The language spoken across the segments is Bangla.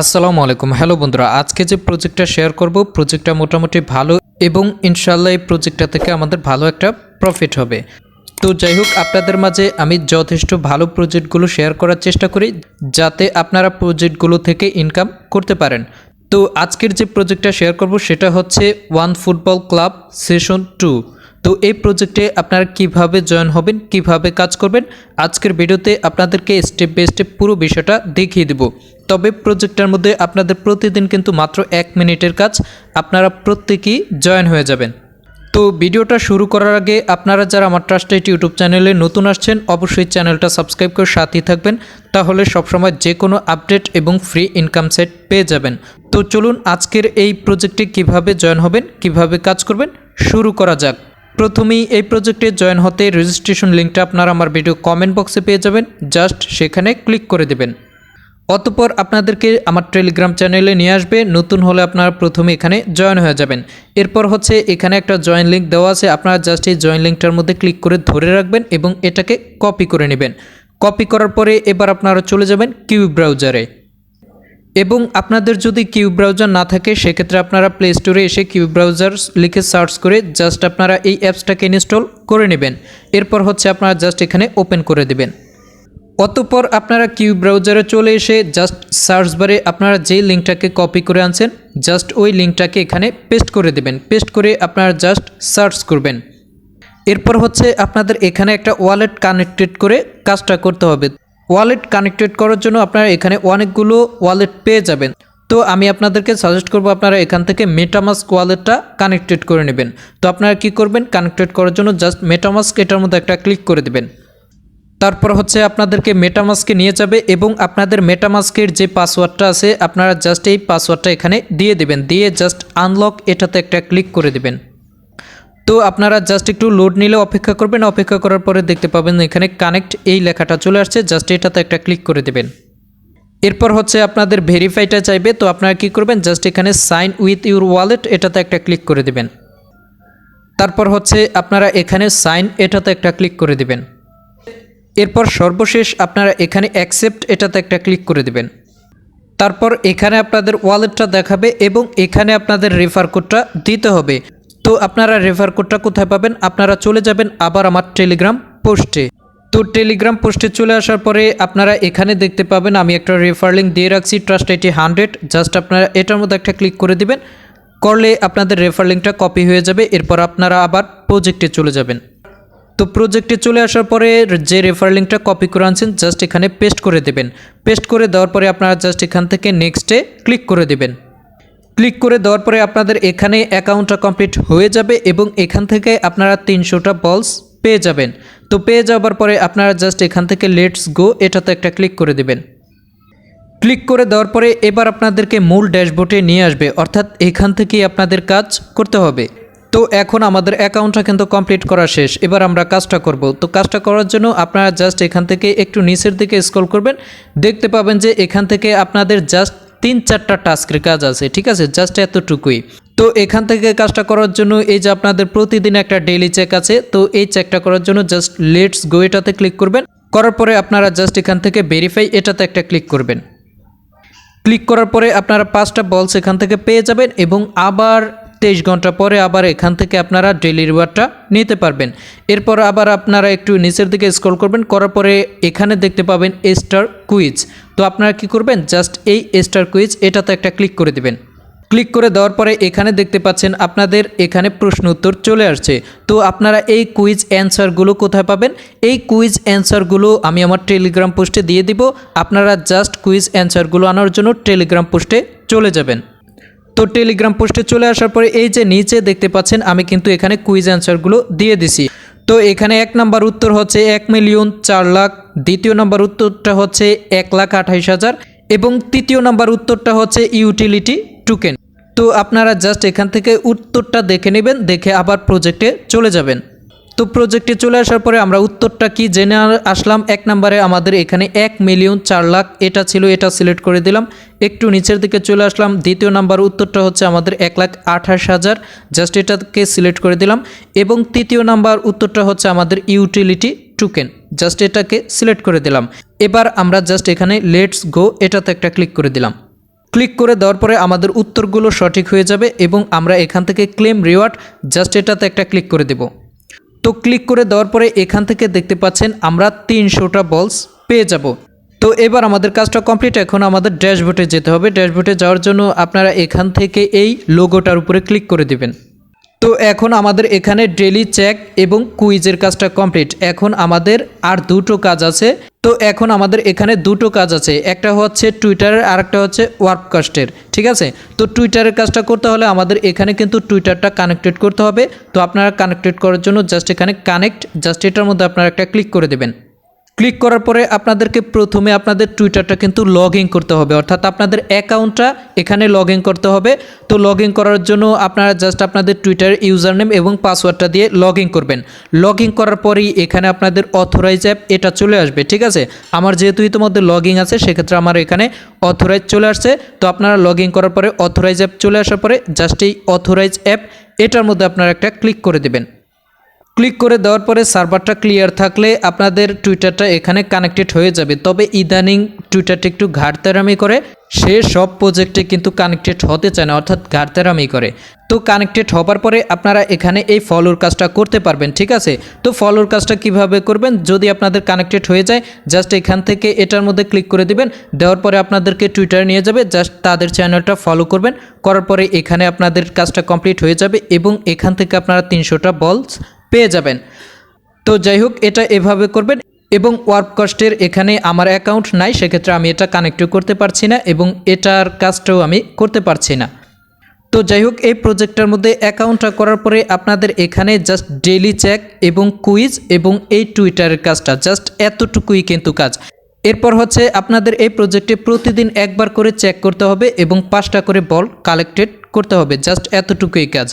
আসসালামু আলাইকুম। হ্যালো বন্ধুরা, আজকে যে প্রজেক্টটা শেয়ার করব, প্রজেক্টটা মোটামুটি ভালো এবং ইনশাল্লাহ এই প্রজেক্টটা থেকে আমাদের ভালো একটা প্রফিট হবে। তো যাই হোক, আপনাদের মাঝে আমি যথেষ্ট ভালো প্রজেক্টগুলো শেয়ার করার চেষ্টা করি, যাতে আপনারা প্রজেক্টগুলো থেকে ইনকাম করতে পারেন। তো আজকের যে প্রজেক্টটা শেয়ার করব, সেটা হচ্ছে one football club session two তো এই প্রজেক্টে আপনারা কীভাবে জয়েন হবেন, কীভাবে কাজ করবেন, আজকের ভিডিওতে আপনাদেরকে স্টেপ বাই স্টেপ পুরো বিষয়টা দেখিয়ে দেব। তবে প্রজেক্টটার মধ্যে আপনাদের প্রতিদিন কিন্তু মাত্র এক মিনিটের কাজ, আপনারা প্রত্যেকেই জয়েন হয়ে যাবেন। তো ভিডিওটা শুরু করার আগে আপনারা যারা আমার ট্রাস্টেড ইউটিউব চ্যানেলে নতুন আসছেন, অবশ্যই চ্যানেলটা সাবস্ক্রাইব করে সাথেই থাকবেন, তাহলে সবসময় যে কোনো আপডেট এবং ফ্রি ইনকাম সেট পেয়ে যাবেন। তো চলুন আজকের এই প্রজেক্টে কীভাবে জয়েন হবেন, কীভাবে কাজ করবেন, শুরু করা যাক। প্রথমেই এই প্রজেক্টে জয়েন হতে রেজিস্ট্রেশন লিঙ্কটা আপনারা আমার ভিডিও কমেন্ট বক্সে পেয়ে যাবেন। জাস্ট সেখানে ক্লিক করে দেবেন। অতপর আপনাদেরকে আমার টেলিগ্রাম চ্যানেলে নিয়ে আসবে। নতুন হলে আপনারা প্রথমে এখানে জয়েন হয়ে যাবেন। এরপর হচ্ছে এখানে একটা জয়েন লিঙ্ক দেওয়া আছে। আপনারা জাস্ট এই জয়েন লিঙ্কটার মধ্যে ক্লিক করে ধরে রাখবেন এবং এটাকে কপি করে নেবেন। কপি করার পরে এবার আপনারা চলে যাবেন কিউ ব্রাউজারে এবং আপনাদের যদি কিউ ব্রাউজার না থাকে, সেক্ষেত্রে আপনারা প্লে স্টোরে এসে কিউ ব্রাউজার লিখে সার্চ করে জাস্ট আপনারা এই অ্যাপসটাকে ইনস্টল করে নেবেন। এরপর হচ্ছে আপনারা জাস্ট এখানে ওপেন করে দেবেন। অতপর আপনারা কিউ ব্রাউজারে চলে এসে জাস্ট সার্চ বারে আপনারা যেই লিঙ্কটাকে কপি করে আনছেন, জাস্ট ওই লিঙ্কটাকে এখানে পেস্ট করে দেবেন। পেস্ট করে আপনারা জাস্ট সার্চ করবেন। এরপর হচ্ছে আপনাদের এখানে একটা ওয়ালেট কানেক্টেড করে কাজটা করতে হবে। ওয়ালেট কানেক্টেড করার জন্য আপনারা এখানে অনেকগুলো ওয়ালেট পেয়ে যাবেন। তো আমি আপনাদেরকে সাজেস্ট করব আপনারা এখান থেকে মেটামাস্ক ওয়ালেটটা কানেক্টেড করে নেবেন। তো আপনারা কি করবেন? কানেক্টেড করার জন্য জাস্ট মেটামাস্ক এটার মধ্যে একটা ক্লিক করে দেবেন। তারপর হচ্ছে আপনাদেরকে মেটামাস্কে নিয়ে যাবে এবং আপনাদের মেটামাস্কের যে পাসওয়ার্ডটা আছে, আপনারা জাস্ট এই পাসওয়ার্ডটা এখানে দিয়ে দেবেন। দিয়ে জাস্ট আনলক এটাতে একটা ক্লিক করে দেবেন। তো আপনারা জাস্ট একটু লোড নিলে অপেক্ষা করবেন, অপেক্ষা করার পরে দেখতে পাবেন এখানে কানেক্ট এই লেখাটা চলে আসছে জাস্ট এটাতে একটা ক্লিক করে দেবেন। এরপর হচ্ছে আপনাদের ভেরিফাইটা চাইবে, তো আপনারা কি করবেন জাস্ট এখানে সাইন উইথ ইউর ওয়ালেট এটাতে একটা ক্লিক করে দেবেন। তারপর হচ্ছে আপনারা এখানে সাইন এটাতে একটা ক্লিক করে দেবেন। এরপর সর্বশেষ আপনারা এখানে অ্যাকসেপ্ট এটাতে একটা ক্লিক করে দেবেন। তারপর এখানে আপনাদের ওয়ালেটটা দেখাবে এবং এখানে আপনাদের রেফার কোডটা দিতে হবে। তো আপনারা রেফার কোডটা কোথায় পাবেন? আপনারা চলে যাবেন আবার আমার টেলিগ্রাম পোস্টে তো টেলিগ্রাম পোস্টে চলে আসার পরে আপনারা এখানে দেখতে পাবেন, আমি একটা রেফার লিঙ্ক দিয়ে রাখছি ট্রাস্ট আইটি হান্ড্রেড জাস্ট আপনারা এটার মধ্যে একটা ক্লিক করে দিবেন, করলে আপনাদের রেফার লিঙ্কটা কপি হয়ে যাবে, এরপর আপনারা আবার প্রজেক্টে চলে যাবেন। তো প্রজেক্টে চলে আসার পরে যে রেফার লিঙ্কটা কপি করে আনছেন জাস্ট এখানে পেস্ট করে দেবেন। পেস্ট করে দেওয়ার পরে আপনারা জাস্ট এখান থেকে নেক্সটে ক্লিক করে দেবেন। ক্লিক করে দেওয়ার পরে আপনাদের এখানে অ্যাকাউন্টটা কমপ্লিট হয়ে যাবে এবং এখান থেকে আপনারা তিনশোটা বলস পেয়ে যাবেন। তো পেয়ে যাওয়ার পরে আপনারা জাস্ট এখান থেকে লেটস গো, এটাতে একটা ক্লিক করে দেবেন। ক্লিক করে দেওয়ার পরে এবার আপনাদেরকে মূল ড্যাশবোর্ডে নিয়ে আসবে, অর্থাৎ এখান থেকেই আপনাদের কাজ করতে হবে। তো এখন আমাদের অ্যাকাউন্টটা কিন্তু কমপ্লিট করা শেষ, এবার আমরা কাজটা করব। তো কাজটা করার জন্য আপনারা জাস্ট এখান থেকে একটু নিচের দিকে স্ক্রল করবেন, দেখতে পাবেন যে এখান থেকে আপনাদের জাস্ট তিন চারটা টাস্কের কাজ আছে, ঠিক আছে? জাস্ট এতটুকুই। তো এখান থেকে কাজটা করার জন্য এই যে আপনাদের প্রতিদিন একটা ডেইলি চেক আছে, তো এই চেকটা করার জন্য জাস্ট লেটস গো এটাতে ক্লিক করবেন। করার পরে আপনারা জাস্ট এখান থেকে ভেরিফাই এটাতে একটা ক্লিক করবেন। ক্লিক করার পরে আপনারা পাঁচটা বলস এখান থেকে পেয়ে যাবেন এবং আবার তেইশ ঘণ্টা পরে আবার এখান থেকে আপনারা ডেলি রিওয়ার্ডটা নিতে পারবেন। এরপর আবার আপনারা একটু নিচের দিকে স্ক্রল করবেন, করার পরে এখানে দেখতে পাবেন স্টার কুইজ তো আপনারা কি করবেন? জাস্ট এই স্টার কুইজ এটাতে একটা ক্লিক করে দেবেন। ক্লিক করে দেওয়ার পরে এখানে দেখতে পাচ্ছেন আপনাদের এখানে প্রশ্ন উত্তর চলে আসছে। তো আপনারা এই কুইজ অ্যান্সারগুলো কোথায় পাবেন? এই কুইজ অ্যান্সারগুলো আমি আমার টেলিগ্রাম পোস্টে দিয়ে দিব। আপনারা জাস্ট কুইজ অ্যান্সারগুলো আনার জন্য টেলিগ্রাম পোস্টে চলে যাবেন। তো টেলিগ্রাম পোস্টে চলে আসার পরে এই যে নিচে দেখতে পাচ্ছেন, আমি কিন্তু এখানে কুইজ অ্যান্সারগুলো দিয়ে দিছি। তো এখানে এক নাম্বার উত্তর হচ্ছে এক মিলিয়ন চার লাখ, দ্বিতীয় নাম্বার উত্তরটা হচ্ছে এক লাখ আঠাইশ হাজার, এবং তৃতীয় নাম্বার উত্তরটা হচ্ছে ইউটিলিটি টুকেন তো আপনারা জাস্ট এখান থেকে উত্তরটা দেখে নেবেন, দেখে আবার প্রজেক্টে চলে যাবেন। তো প্রজেক্টে চলে আসার পরে আমরা উত্তরটা কি জেনে আসলাম। এক নম্বরে আমাদের এখানে এক মিলিয়ন চার লাখ এটা ছিল, এটা সিলেক্ট করে দিলাম। একটু নিচের দিকে চলে আসলাম। দ্বিতীয় নাম্বার উত্তরটা হচ্ছে আমাদের এক লাখ আঠাশ হাজার। জাস্ট এটাকে সিলেক্ট করে দিলাম। এবং তৃতীয় নাম্বার উত্তরটা হচ্ছে আমাদের ইউটিলিটি টুকেন জাস্ট এটাকে সিলেক্ট করে দিলাম। এবার আমরা জাস্ট এখানে লেটস গো এটাতে একটা ক্লিক করে দিলাম। ক্লিক করে দেওয়ার পরে আমাদের উত্তরগুলো সঠিক হয়ে যাবে এবং আমরা এখান থেকে ক্লেম রিওয়ার্ড জাস্ট এটাতে একটা ক্লিক করে দেব। তো ক্লিক করে দেওয়ার পরে এখান থেকে দেখতে পাচ্ছেন আমরা তিনশোটা বলস পেয়ে যাব। তো এবার আমাদের কাজটা কমপ্লিট। এখন আমাদের ড্যাশবোর্ডে যেতে হবে। ড্যাশবোর্ডে যাওয়ার জন্য আপনারা এখান থেকে এই লোগোটার উপরে ক্লিক করে দিবেন। তো এখন আমাদের এখানে ডেলি চেক এবং কুইজের কাজটা কমপ্লিট এখন আমাদের আর দুটো কাজ আছে। তো এখন আমাদের এখানে দুটো কাজ আছে। একটা হচ্ছে টুইটারের আর একটা হচ্ছে ওয়ার্ককাস্টের ঠিক আছে? তো টুইটারের কাজটা করতে হলে আমাদের এখানে কিন্তু টুইটারটা কানেক্টেড করতে হবে। তো আপনারা কানেক্টেড করার জন্য জাস্ট এখানে কানেক্ট জাস্ট এটার মধ্যে আপনারা একটা ক্লিক করে দেবেন। ক্লিক করার পরে আপনাদেরকে প্রথমে আপনাদের টুইটারটা কিন্তু লগ ইন করতে হবে। অর্থাৎ আপনাদের অ্যাকাউন্টটা এখানে লগ ইন করতে হবে। তো লগ ইন করার জন্য আপনারা জাস্ট আপনাদের টুইটার ইউজার নেম এবং পাসওয়ার্ডটা দিয়ে লগ ইন করবেন। লগ ইন করার পরেই এখানে আপনাদের অথরাইজ অ্যাপ, এটা চলে আসবে, ঠিক আছে? আমার যেহেতু ইতিমধ্যে লগ ইন আছে, সেক্ষেত্রে আমার এখানে অথরাইজ চলে আসছে। তো আপনারা লগ ইন করার পরে অথরাইজ অ্যাপ চলে আসার পরে জাস্ট এই অথরাইজ অ্যাপ, এটার মধ্যে আপনারা একটা ক্লিক করে দেবেন। ক্লিক করে দেওয়ার পরে সার্ভারটা ক্লিয়ার থাকলে আপনাদের টুইটারটা এখানে কানেক্টেড হয়ে যাবে। তবে ইদানিং টুইটারটা একটু ঘাটতেরামি করে। সে সব প্রজেক্টে কিন্তু কানেক্টেড হতে চায় না, অর্থাৎ ঘাটতেরামি করে। তো কানেক্টেড হবার পরে আপনারা এখানে এই ফলোর কাজটা করতে পারবেন, ঠিক আছে? তো ফলোর কাজটা কীভাবে করবেন? যদি আপনাদের কানেক্টেড হয়ে যায়, জাস্ট এখান থেকে এটার মধ্যে ক্লিক করে দিবেন। দেওয়ার পরে আপনাদেরকে টুইটারে নিয়ে যাবে, জাস্ট তাদের চ্যানেলটা ফলো করবেন। করার পরে এখানে আপনাদের কাজটা কমপ্লিট হয়ে যাবে এবং এখান থেকে আপনারা তিনশোটা বলস পেয়ে যাবেন। তো যাই হোক এটা এভাবে করবেন এবং ওয়ার্ক কস্টের এখানে আমার অ্যাকাউন্ট নাই, সেক্ষেত্রে আমি এটা কানেক্টও করতে পারছি না এবং এটার কাজটাও আমি করতে পারছি না। তো যাই হোক এই প্রজেক্টটার মধ্যে অ্যাকাউন্টটা করার পরে আপনাদের এখানে জাস্ট ডেলি চেক এবং কুইজ এবং এই টুইটারের কাজটা জাস্ট এতটুকুই কিন্তু কাজ। এরপর হচ্ছে আপনাদের এই প্রজেক্টে প্রতিদিন একবার করে চেক করতে হবে এবং পাঁচটা করে বল কালেক্টেড করতে হবে জাস্ট এতটুকুই কাজ।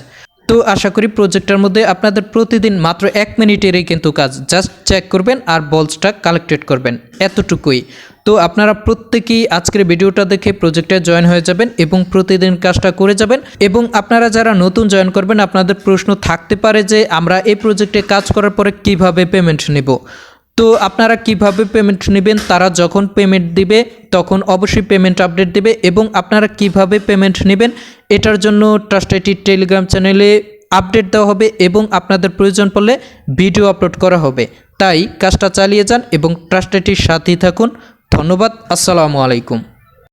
তো আশা করি প্রজেক্টের মধ্যে আপনাদের প্রতিদিন মাত্র এক মিনিটেরই কিন্তু কাজ। জাস্ট চেক করবেন আর বলসটা কালেক্টেড করবেন। এতটুকুই। তো আপনারা প্রত্যেকেই আজকের ভিডিওটা দেখে প্রজেক্টে জয়েন হয়ে যাবেন এবং প্রতিদিন কাজটা করে যাবেন। এবং আপনারা যারা নতুন জয়েন করবেন, আপনাদের প্রশ্ন থাকতে পারে যে আমরা এই প্রজেক্টে কাজ করার পরে কীভাবে পেমেন্ট নেব। তো আপনারা কীভাবে পেমেন্ট নেবেন? তারা যখন পেমেন্ট দিবে, তখন অবশ্যই পেমেন্ট আপডেট দেবে এবং আপনারা কীভাবে পেমেন্ট নেবেন? এটার জন্য ট্রাস্ট আইটি টেলিগ্রাম চ্যানেলে আপডেট দেওয়া হবে এবং আপনাদের প্রয়োজন পড়লে ভিডিও আপলোড করা হবে। তাই কাজটা চালিয়ে যান এবং ট্রাস্ট আইটির সাথেই থাকুন। ধন্যবাদ। আসসালামু আলাইকুম।